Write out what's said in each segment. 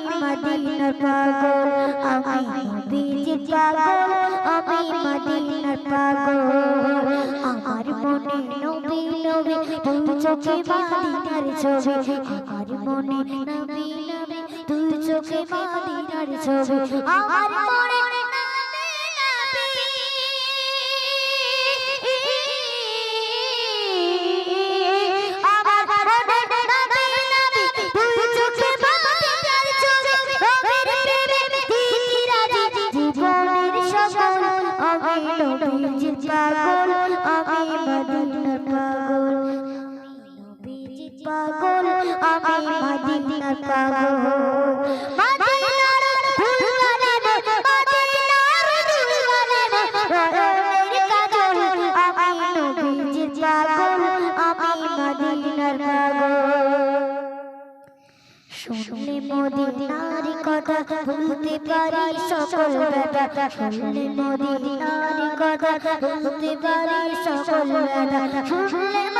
মদিনার পাগল, আমি নবীজির পাগল, আমি মদিনার পাগল। আমার মনে নবী নবী তুই চোখে মদিনার ছবি। আমার মনে নবী নবী তুই চোখে মদিনার ছবি। আমার আমি মদিনার পাগল মদিনার পাগল শুনলে মদিনার কথা ভুলতে পারি সকল ব্যথা শুনলে মদিনার কথা ভুলতে পারি সকল ব্যথা শুনলে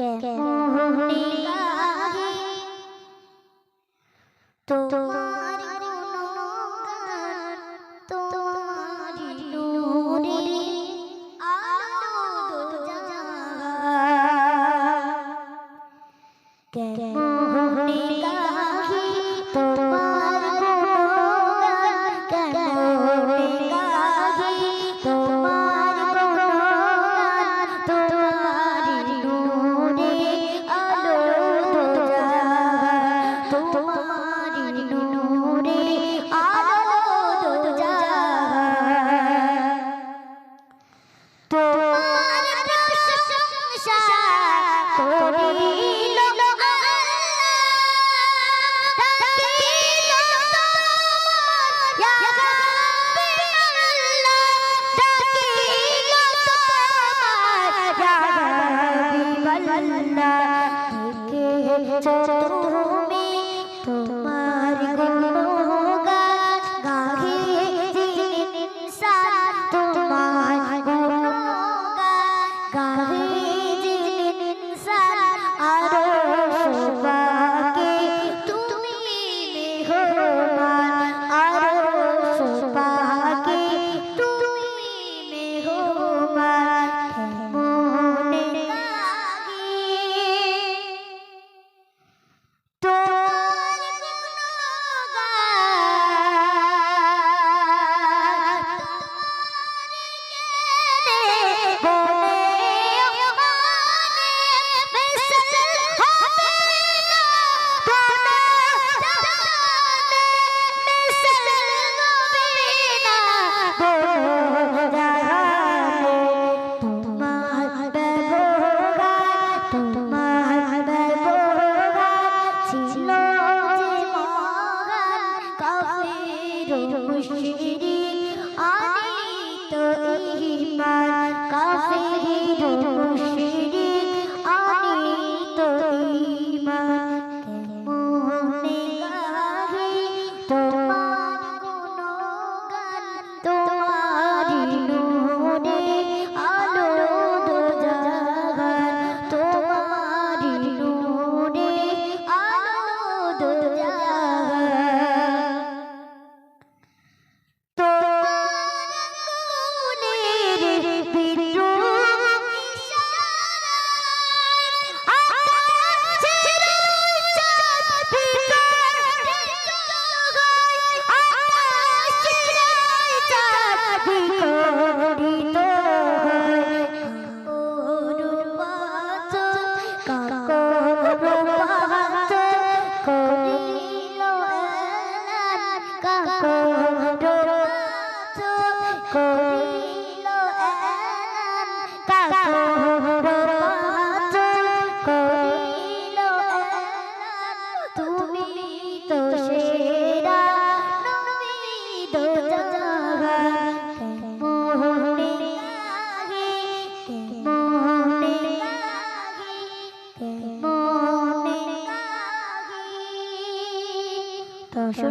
কেমনে গাহি একটা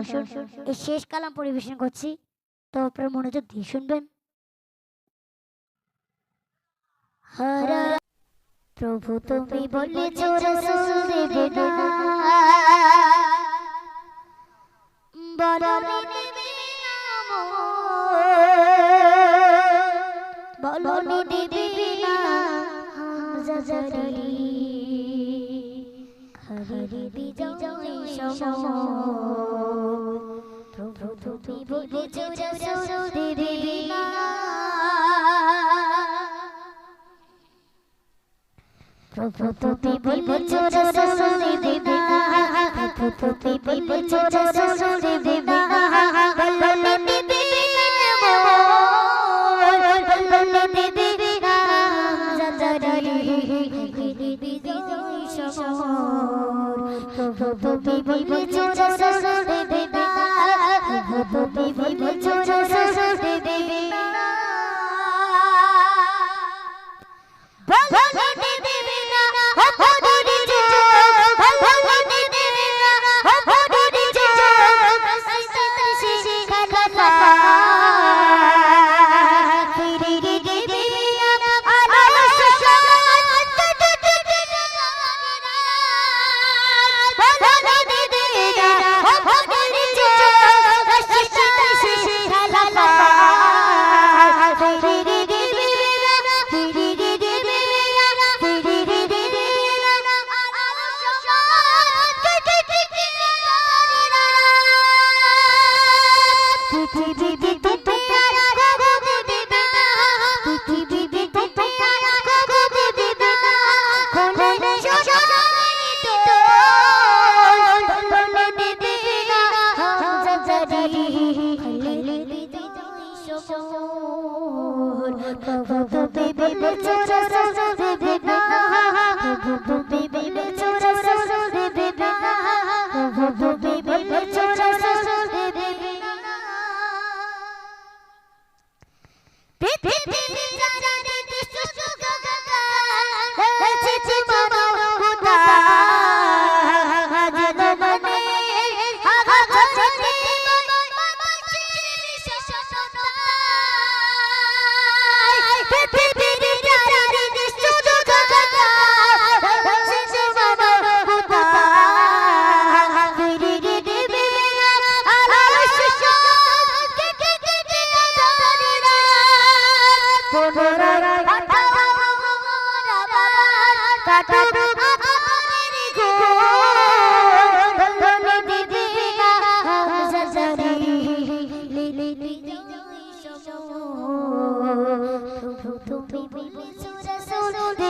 শুন এই শেষ কালাম পরিবেশন করছি। তো আপনারা মনোযোগ দিয়ে শুনবেন। হরা প্রভু তুমি বলেছ রসুল খরিরি বিজয় প্রভু তুমি বলেছ রসুল দেবে না প্রভু তুমি বলেছ রসুল দেবে না প্রভু তুমি বলেছ রসুল দেবে না বলনি দেবে না। বলনি দেবে না হাজারি খরিরি বিজয় সময় প্রভু তুমি বলেছ রসুল দেবে না প্রভু তুমি বলেছ রসুল দেবে। du, du, du, du.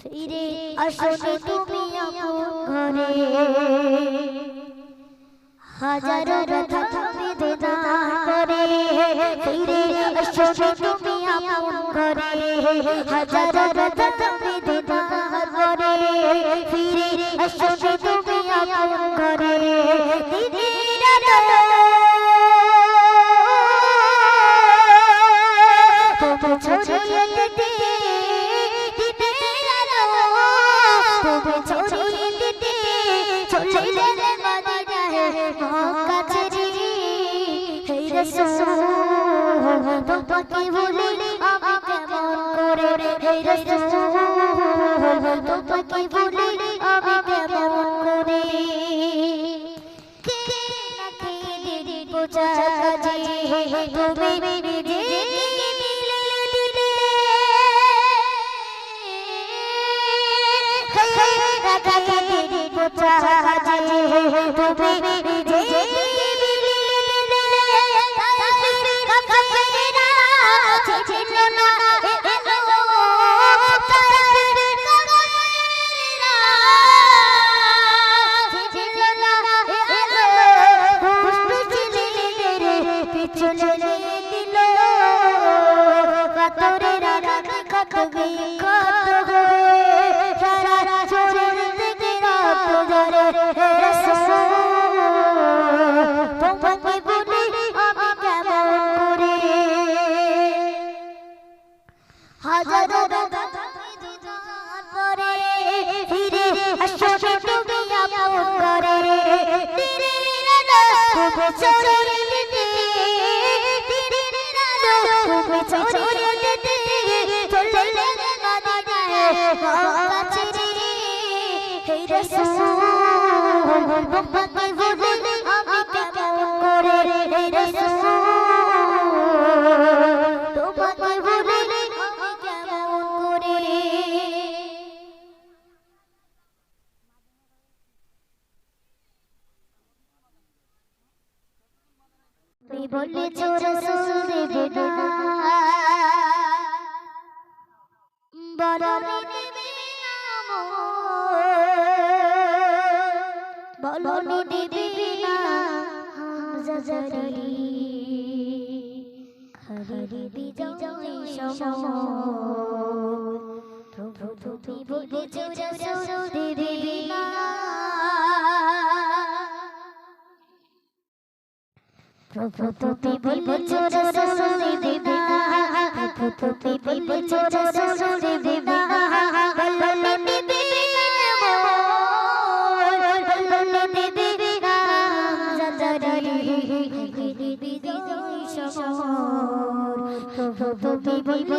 ফিরে আসলে তুমি ঘরে। হাজারো ব্যথা বেদনার পরে ফিরে আসলে তুমি ঘরে। হাজারো ব্যথা বেদনার পরে ফিরে আসলে তুমি ঘরে। দিদিরা তোমাকে ভুলে আমি কেমন করে রাসূল তোমাকে ভুলে আমি কেমন করে বোঝা তুমি বোঝা তুমি তোমাকে বলে আমি কেমন করে রাসূল তোমাকে বলে আমি কেমন করে তুই বললে চোর দেবে না বলো দেবে না হাজারি খরি বিজয় সময়। প্রভু তুমি বলে চোর দেবে না প্রভু তুমি বলেছ রসুল দেবে না প্রভু তুমি বলেছ রসুল দেবে না বললে তুমি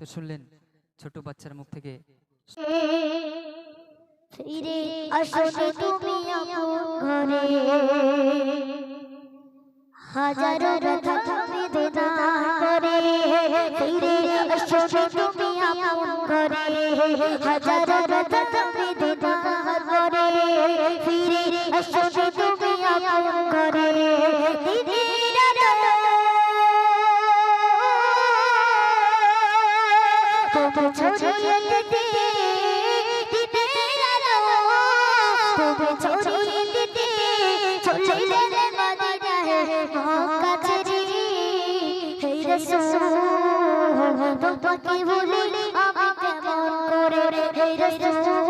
তো শুনলেন ছোট বাচ্চার মুখ থেকে। ফিরে আসো তুমি ঘরে। হাজারো ব্যথা বেদনা করে। ফিরে আসো তুমি ঘরে। হাজারো ব্যথা বেদনা করে। ফিরে আসো তুমি ঘরে। দিদিরা ছড়িয়ে দিতে চলে গেলে মদিনায় মক্কা ছেড়ে হে রাসূল তোমাকে ভুলে আমি কেমন করে হে রাসূল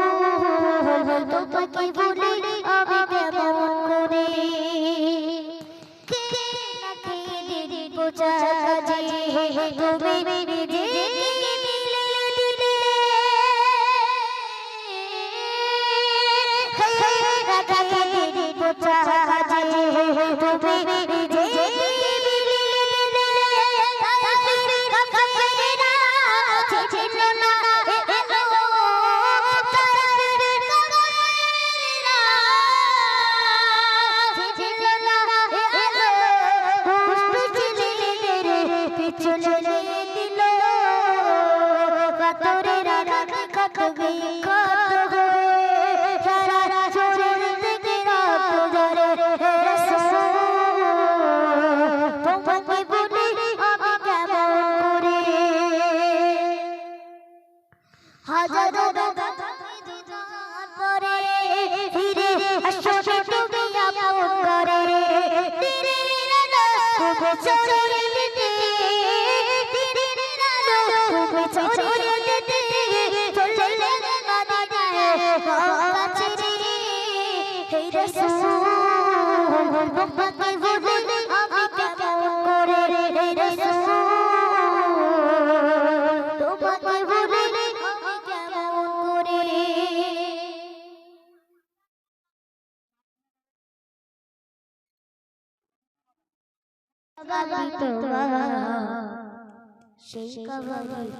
তোমাকে ভুলে আমি কেমন করে কে না কে দিদি পূজা কাজে তুমি নিজে খুব চলে যেতে ধীরে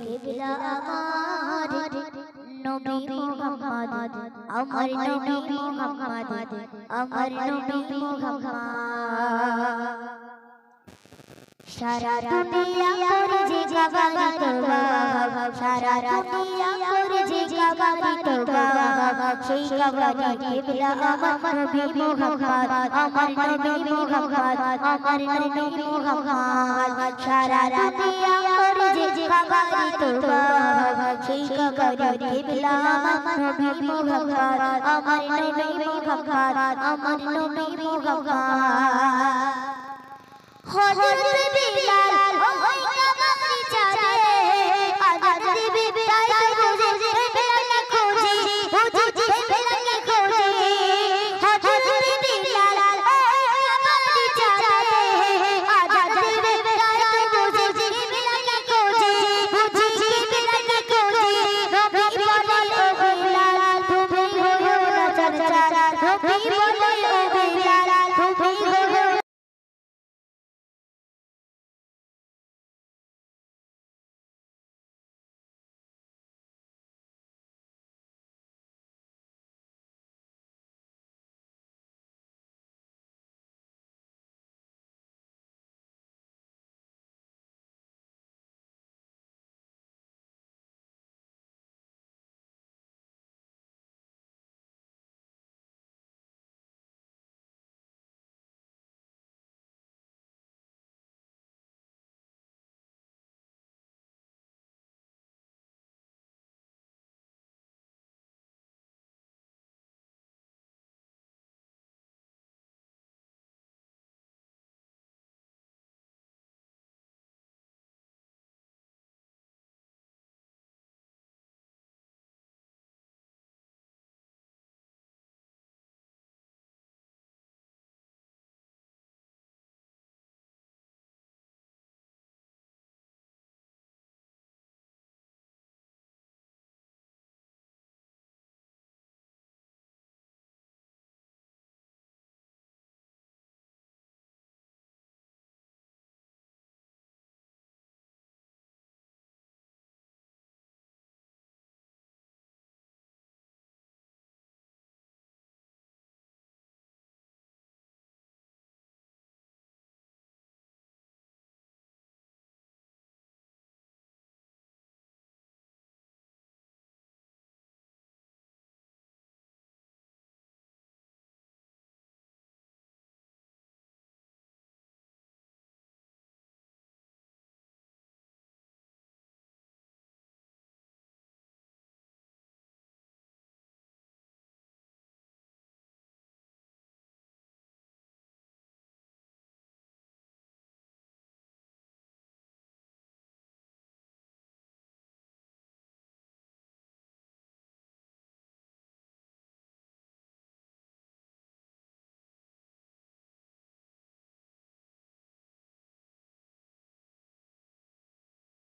কেবলা আমার নবী মোহাম্মদ আমার নবী মোহাম্মদ আমার নবী মুহাম্মদ। সারা দুনিয়া করে যে গাবাই তোবা সারা দুনিয়া করে যে গাবাই তোবা সেই গাবাই কেবলা আমার নবী মুহাম্মদ, আমার নবী মুহাম্মদ, আমার নবী মুহাম্মদ। সারা দুনিয়া করে যে গাবাই তোবা সেই গাবাই কেবলা আমার নবী মুহাম্মদ, আমার নবী মুহাম্মদ, আমার নবী মুহাম্মদ। হজরত বিলাল ওই কাবা চাঁদের